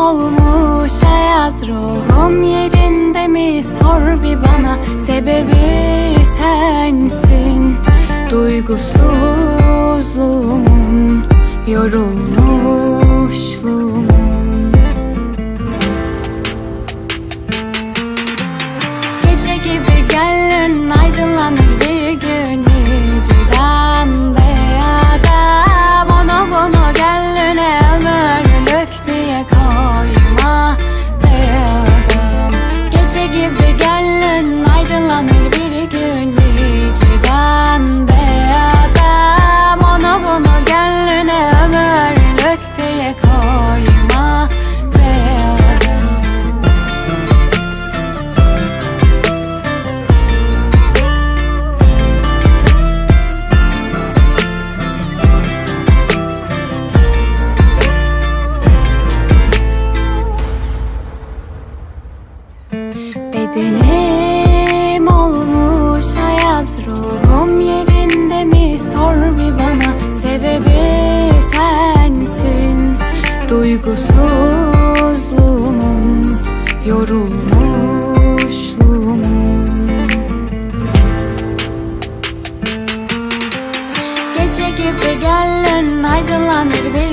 olmuş ayaz ruhum yerinde mi? Sor bir bana. Sebebi sensin. Duygusuzluğumun boşluğumu Gece gibi gel bir